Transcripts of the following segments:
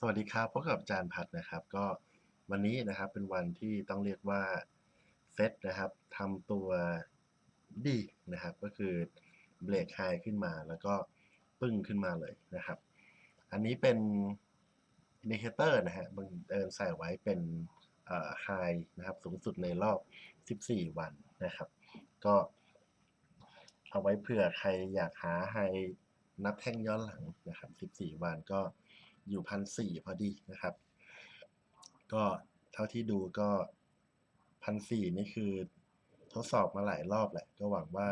สวัสดีครับพบกับอาจารย์พัดนะครับ ก็วันนี้นะครับเป็นวันที่ต้องเรียกว่าเซตนะครับทำตัวดีนะครับ ก็คือเบรกไฮขึ้นมาแล้วก็ปึ้งขึ้นมาเลยนะครับ อันนี้เป็นอินดิเคเตอร์นะฮะบังเอิญใส่ไว้เป็นไฮนะครับสูงสุดในรอบ 14 วันนะครับ ก็เอาไว้เผื่อใครอยากหาไฮนับแท่งย้อนหลังนะครับ 14 วันก็ อยู่พันสี่พอดีนะครับ ก็เท่าที่ดูก็พันสี่นี่คือทดสอบมาหลายรอบแหละ ก็หวังว่า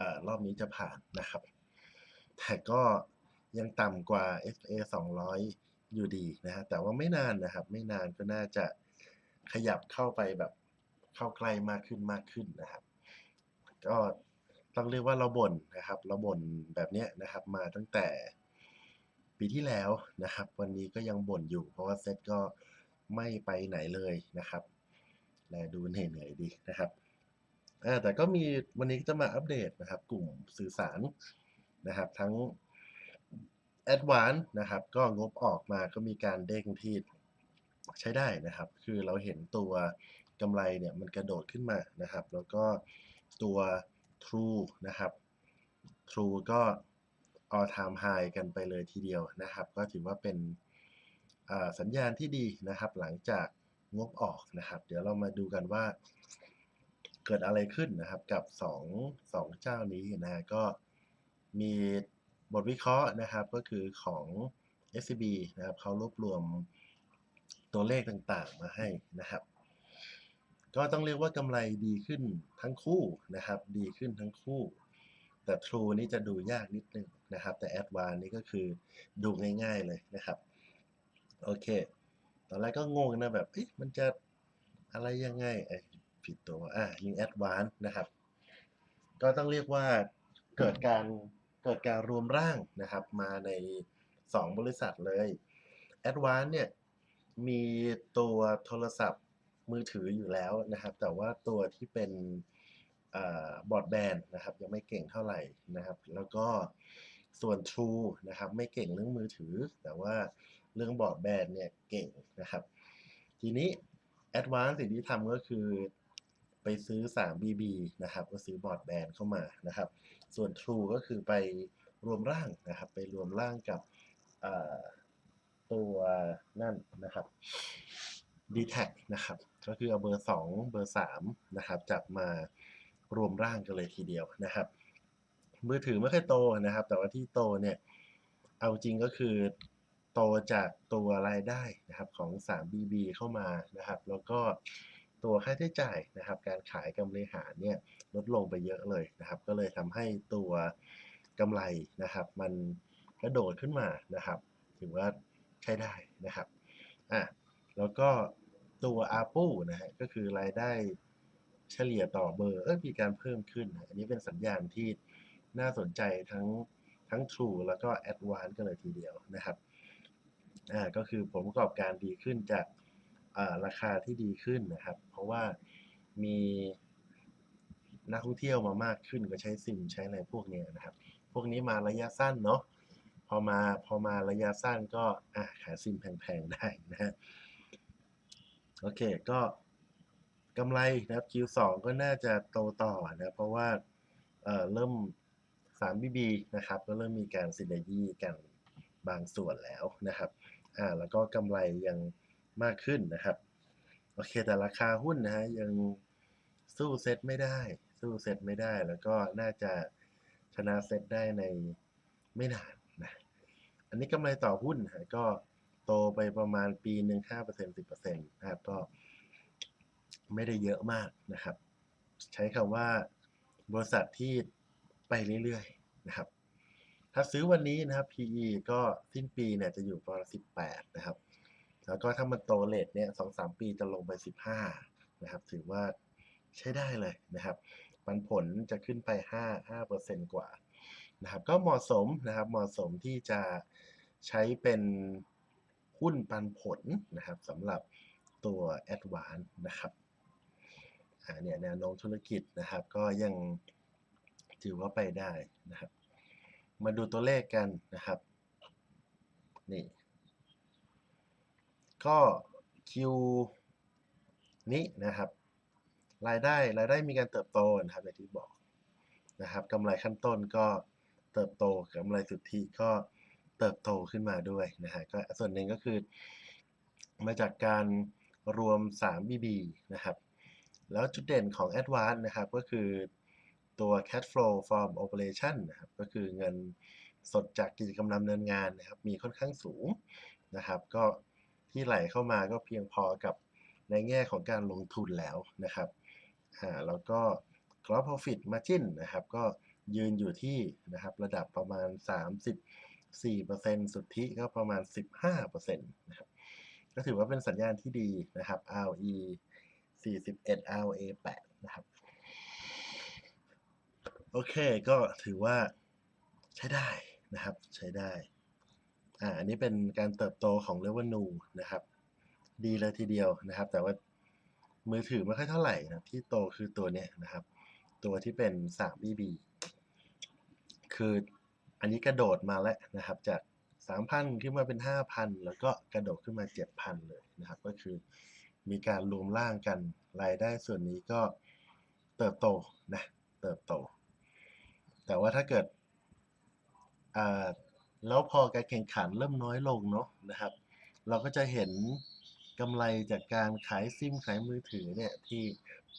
อรอบนี้จะผ่านนะครับ แต่ก็ยังต่ำกว่า SA 200 อยู่ดีนะฮะแต่ว่าไม่นานนะครับ ไม่นานก็น่าจะขยับเข้าไปแบบเข้าใกล้มากขึ้นมากขึ้นนะครับ ก็ต้องเรียกว่าเราบ่นนะครับ เราบ่นแบบเนี้ยนะครับ มาตั้งแต่ ปีที่แล้วนะครับ วันนี้ก็ยังบ่นอยู่ เพราะว่าเซตก็ไม่ไปไหนเลยนะครับแลดูเหนื่อยๆดีนะครับแต่ก็มีวันนี้จะมาอัปเดตนะครับ กลุ่มสื่อสารนะครับ ทั้ง a d v a n c e นะครับ ก็งบออกมาก็มีการเด้งที่ใช้ได้นะครับ คือเราเห็นตัวกำไรเนี่ยมันกระโดดขึ้นมานะครับ แล้วก็ตัว True นะครับ True ก็ all time high กันไปเลยทีเดียวนะครับ ก็ถือว่าเป็นสัญญาณที่ดีนะครับ หลังจากงบออกนะครับ เดี๋ยวเรามาดูกันว่า เกิดอะไรขึ้นนะครับกับ 2 2 เจ้านี้นะก็มีบทวิเคราะห์นะครับก็คือของ SCB นะครับเขารวบรวมตัวเลขต่างๆมาให้นะครับ ก็ต้องเรียกว่ากำไรดีขึ้นทั้งคู่นะครับ ดีขึ้นทั้งคู่ แต่ True นี่จะดูยากนิดนึงนะครับ แต่ Advance นี่ก็คือดูง่าย ๆเลยนะครับ โอเค ตอนแรกก็งงนะแบบ เอ๊ะ มันจะอะไรยังไงไอ้ผิดตัวอะยิง Advance นะครับ ก็ต้องเรียกว่าเกิดการเกิดการรวมร่างนะครับ มาใน 2 บริษัทเลย Advance เนี่ยมีตัวโทรศัพท์มือถืออยู่แล้วนะครับ แต่ว่าตัวที่เป็น บอร์ดแบนนะครับยังไม่เก่งเท่าไหร่นะครับ แล้วก็ส่วน True นะครับ ไม่เก่งเรื่องมือถือ แต่ว่าเรื่องบอร์ดแบนเนี่ยเก่งนะครับ ทีนี้ Advanced สิ่งที่ทำก็คือไปซื้อ 3BB นะครับ ก็ซื้อบอร์ดแบนเข้ามานะครับ ส่วน True ก็คือไปรวมร่างนะครับ ไปรวมร่างกับตัวนั่นนะครับ d t แทนะครับ ก็คือเอาเบอร์ 2 เบอร์ 3 นะครับ จับมา รวมร่างกันเลยทีเดียวนะครับ มือถือไม่ค่อยโตนะครับ แต่ว่าที่โตเนี่ยเอาจริงก็คือโตจากตัวรายได้นะครับของ 3BB เข้ามานะครับ แล้วก็ตัวค่าใช้จ่ายนะครับ การขายกำไรหารเนี่ยลดลงไปเยอะเลยนะครับ ก็เลยทำให้ตัวกำไรนะครับ มันกระโดดขึ้นมานะครับ ถือว่าใช้ได้นะครับอะแล้วก็ตัว ARPU นะฮะก็คือรายได้ เฉลี่ยต่อเบอร์เออมีการเพิ่มขึ้น อันนี้เป็นสัญญาณที่น่าสนใจทั้งทั้ง True แล้วก็ Advanced กันเลยทีเดียวนะครับอ่าก็คือผลประกอบการดีขึ้นจากราคาที่ดีขึ้นนะครับ เพราะว่ามีนักท่องเที่ยวมามากขึ้นก็ใช้ซิมใช้อะไรพวกนี้นะครับ พวกนี้มาระยะสั้นเนาะพอมาพอมาระยะสั้นก็อะขายซิมแพงๆได้นะฮะโอเคก็ กำไรนะครับ Q2 ก็น่าจะโตต่อนะเพราะว่าเเริ่ม 3BB นะครับก็เริ่มมีการซินเนยีกันบางส่วนแล้วนะครับอ่าแล้วก็กำไรยังมากขึ้นนะครับโอเคแต่ราคาหุ้นนะฮะยังสู้เซ็ตไม่ได้ สู้เซ็ตไม่ได้ แล้วก็น่าจะชนะเซ็ตได้ในไม่นานนะอันนี้กำไรต่อหุ้นนะก็โตไปประมาณปีหนึ่งห้าเปอร์เซ็นต์สิบเปอร์เซ็นต์นะครับก็ ไม่ได้เยอะมากนะครับ ใช้คำว่าบริษัทที่ไปเรื่อยๆนะครับ ถ้าซื้อวันนี้นะครับ PE ก็สิ้นปีเนี่ยจะอยู่ประมาณ18 นะครับ แล้วก็ถ้ามันโตเลทเนี่ยสองสามปีจะลงไป 15 นะครับ ถือว่าใช้ได้เลยนะครับ ปันผลจะขึ้นไป 5 5%กว่านะครับ ก็เหมาะสมนะครับ เหมาะสมที่จะใช้เป็นหุ้นปันผลนะครับสำหรับตัว a d v a n c e นะครับ เนี่ยแนวโน้มธุรกิจนะครับ ก็ยังถือว่าไปได้นะครับ มาดูตัวเลขกันนะครับนี่ก็คิวนี้นะครับ รายได้รายได้มีการเติบโตนะครับอย่างที่บอกนะครับกำไรขั้นต้นก็เติบโตกำไรสุทธิก็เติบโตขึ้นมาด้วยนะฮะก็ส่วนหนึ่งก็คือมาจากการรวม 3 BB นะครับ แล้วจุดเด่นของ Advance นะครับ ก็คือตัว cash flow from operation นะครับ ก็คือเงินสดจากกิจกรรมดำเนินงานนะครับ มีค่อนข้างสูงนะครับ ก็ที่ไหลเข้ามาก็เพียงพอกับในแง่ของการลงทุนแล้วนะครับอ่าแล้วก็ gross profit margin นะครับ ก็ยืนอยู่ที่นะครับระดับประมาณ 34%สุทธิก็ประมาณ 15%นะครับ ก็ถือว่าเป็นสัญญาณที่ดีนะครับ ROE 41 ROA 8 นะครับ โอเคก็ถือว่าใช้ได้นะครับ ใช้ได้ อ่าอันนี้เป็นการเติบโตของ revenue นะครับ ดีเลยทีเดียวนะครับ แต่ว่ามือถือไม่ค่อยเท่าไหร่นะที่โตคือตัวเนี้ยนะครับ ตัวที่เป็น 3 BB คืออันนี้กระโดดมาแล้วนะครับ จาก 3,000 ขึ้นมาเป็น 5,000 แล้วก็กระโดดขึ้นมา 7,000 เลยนะครับ ก็คือ มีการรวมร่างกัน รายได้ส่วนนี้ก็เติบโตนะเติบโต แต่ว่าถ้าเกิดแล้วพอการแข่งขันเริ่มน้อยลงเนาะนะครับ เราก็จะเห็นกำไรจากการขายซิมขายมือถือเนี่ยที่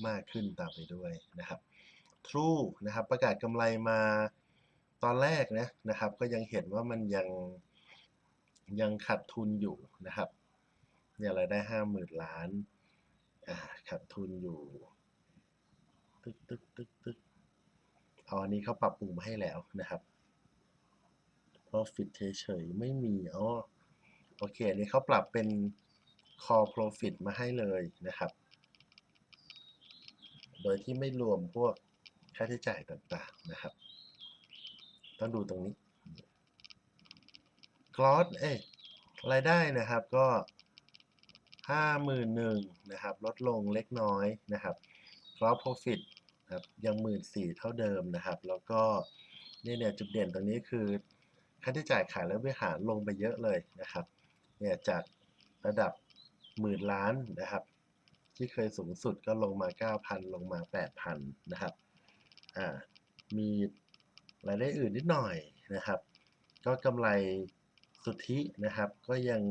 มากขึ้นตามไปด้วยนะครับ True นะครับประกาศกำไรมาตอนแรกนะนะครับ ก็ยังเห็นว่ามันยังยังขาดทุนอยู่นะครับ เนี่ยรายได้ห้าหมื่นล้านอ่าขาดทุนอยู่ ตึกตึกตึกตึกเอาอันนี้เขาปรับปรุงมาให้แล้วนะครับ profit เฉยๆไม่มีอ๋อโอเคอันนี้เขาปรับเป็น core profit มาให้เลยนะครับ โดยที่ไม่รวมพวกค่าใช้จ่ายต่างๆนะครับ ต้องดูตรงนี้ gross เอ้ยรายได้นะครับก็ ห้าหมื่นหนึ่งนะครับ ลดลงเล็กน้อยนะครับ gross profit ครับยังหมื่นสี่เท่าเดิมนะครับ แล้วก็เนี่ยเนี่ยจุดเด่นตรงนี้คือค่าใช้จ่ายขายและบริหารลงไปเยอะเลยนะครับเนี่ยจากระดับหมื่นล้านนะครับ ที่เคยสูงสุดก็ลงมา 9,000 ลงมา 8,000 นะครับอ่ามีรายได้อื่นนิดหน่อยนะครับ ก็กำไรสุทธินะครับ ก็ยัง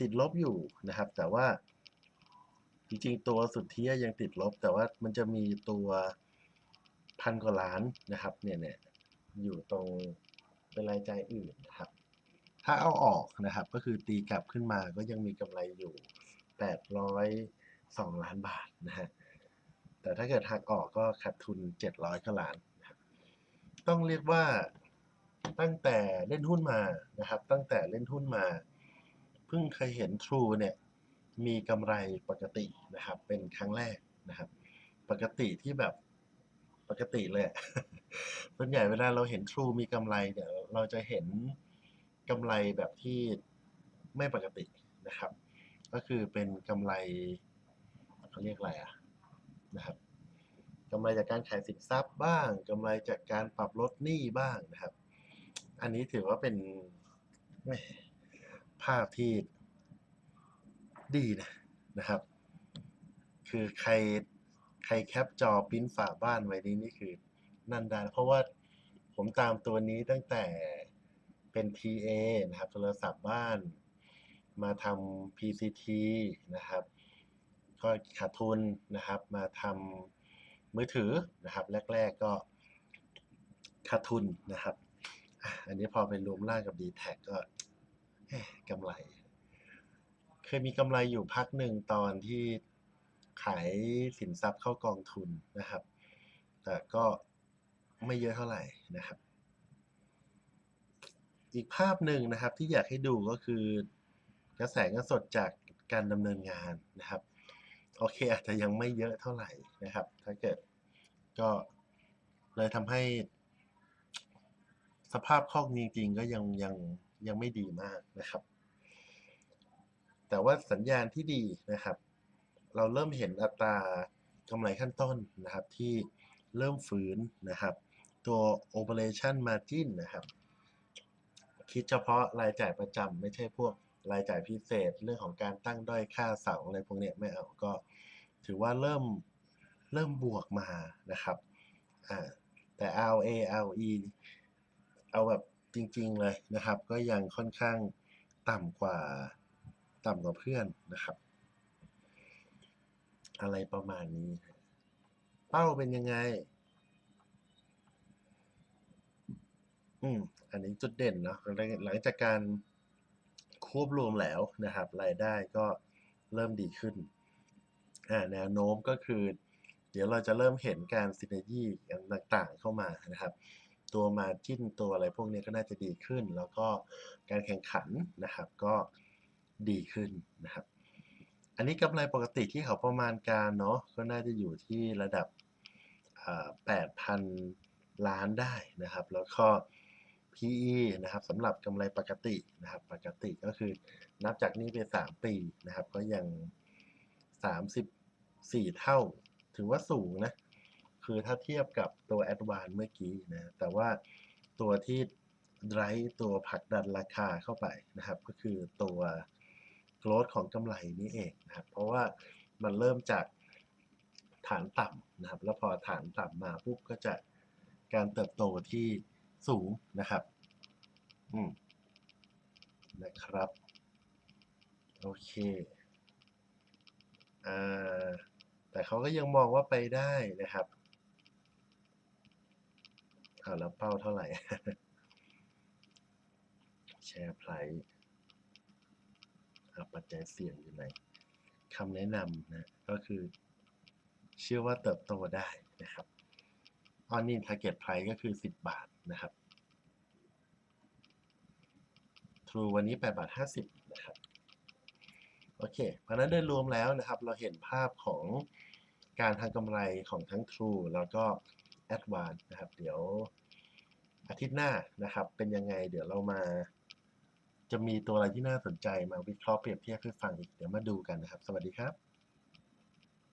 ติดลบอยู่นะครับ แต่ว่าจริงๆ ตัวสุดทธิยังติดลบ แต่ว่ามันจะมีตัวพันกว่าล้านนะครับเนี่ยเนี่ยอยู่ตรงเป็นรายจ่ายอื่นนะครับ ถ้าเอาออกนะครับ ก็คือตีกลับขึ้นมาก็ยังมีกำไรอยู่ 802 ล้านบาทนะฮะแต่ถ้าเกิดหักออกก็ขาดทุน 700กว่าล้านครับต้องเรียกว่าตั้งแต่เล่นหุ้นมานะครับ ตั้งแต่เล่นหุ้นมา เพิ่งเคยเห็น True เนี่ยมีกำไรปกตินะครับ เป็นครั้งแรกนะครับ ปกติที่แบบปกติเลยส่วนใหญ่เวลาเราเห็น True มีกำไรเนี่ยเราจะเห็นกำไรแบบที่ไม่ปกตินะครับ ก็คือเป็นกำไรเขาเรียกอะไรอะนะครับกำไรจากการขายสินทรัพย์บ้างกำไรจากการปรับลดหนี้บ้างนะครับ อันนี้ถือว่าเป็น ภาพที่ดีนะนะครับ คือใครใครแคปจอปิ้นฝาบ้านไว้นี่นี่คือนันดาเพราะว่าผมตามตัวนี้ตั้งแต่เป็น TA นะครับ โทรศัพท์บ้านมาทำ PCT นะครับ ก็ขาดทุนนะครับ มาทำมือถือนะครับ แรก ๆก็ขาดทุนนะครับ อันนี้พอไปรวมร่างกับ d t แทก็ กำไร เคยมีกำไรอยู่พักหนึ่งตอนที่ขายสินทรัพย์เข้ากองทุนนะครับ แต่ก็ไม่เยอะเท่าไหร่นะครับ อีกภาพหนึ่งนะครับที่อยากให้ดูก็คือกระแสเงินสดจากการดำเนินงานนะครับ โอเคอาจจะยังไม่เยอะเท่าไหร่นะครับ ถ้าเกิดก็เลยทำให้สภาพคล่องจริงๆก็ยังยัง ยังไม่ดีมากนะครับ แต่ว่าสัญญาณที่ดีนะครับ เราเริ่มเห็นอัตรากำไรขั้นต้นนะครับที่เริ่มฟื้นนะครับ ตัว operation margin นะครับ คิดเฉพาะรายจ่ายประจำไม่ใช่พวกรายจ่ายพิเศษ เรื่องของการตั้งด้อยค่าเสาอะไรพวกเนี้ยไม่เอาก็ถือว่าเริ่มเริ่มบวกมานะครับอ่าแต่ ROA ROE เอาแบบ จริง ๆ เลยนะครับ ก็ยังค่อนข้างต่ำกว่าต่ำกว่าเพื่อนนะครับ อะไรประมาณนี้ เป้าเป็นยังไง อืม อันนี้จุดเด่นเนาะหลังจากการควบรวมแล้วนะครับรายได้ก็เริ่มดีขึ้นอ่าแนวโน้มก็คือ เดี๋ยวเราจะเริ่มเห็นการซินเนยีกันต่างๆเข้ามานะครับ ตัวมาจิ้นตัวอะไรพวกนี้ก็น่าจะดีขึ้น แล้วก็การแข่งขันนะครับก็ดีขึ้นนะครับ อันนี้กำไรปกติที่เขาประมาณการเนาะก็น่าจะอยู่ที่ระดับแปดพันล้านได้นะครับ แล้วก็ PE นะครับสำหรับกำไรปกตินะครับ ปกติก็คือนับจากนี้ไปสามปีนะครับ ก็ยังสามสิบสี่เท่า ถือว่าสูงนะ คือถ้าเทียบกับตัว a d v a n c e เมื่อกี้นะแต่ว่าตัวที่ drive ตัวผลักดันราคาเข้าไปนะครับ ก็คือตัว growth ของกำไรนี้เองนะครับ เพราะว่ามันเริ่มจากฐานต่ำนะครับ แล้วพอฐานต่ำมาปุ๊บก็จะการเติบโตที่สูงนะครับ อืมนะครับ โอเคอ่าแต่เขาก็ยังมองว่าไปได้นะครับ อ่าแล้วเป้าเท่าไหร่ แชร์ไพรส์ปัจจัยเสี่ยงอยู่ไหนคำแนะนำนะ ก็คือ เชื่อว่าเติบโตได้นะครับออนนี่ทาร์เก็ตไพรส์ก็คือ 10 บาทนะครับ True วันนี้ 8 บาท 50 นะครับ โอเค เพราะนั้นโดยรวมแล้วนะครับ เราเห็นภาพของการทำกำไรของทั้ง True แล้วก็ แอดวานนะครับ เดี๋ยวอาทิตย์หน้านะครับ เป็นยังไงเดี๋ยวเรามา จะมีตัวอะไรที่น่าสนใจมาวิเคราะห์เปรียบเทียบให้ฟังอีกเดี๋ยวมาดูกันนะครับ สวัสดีครับ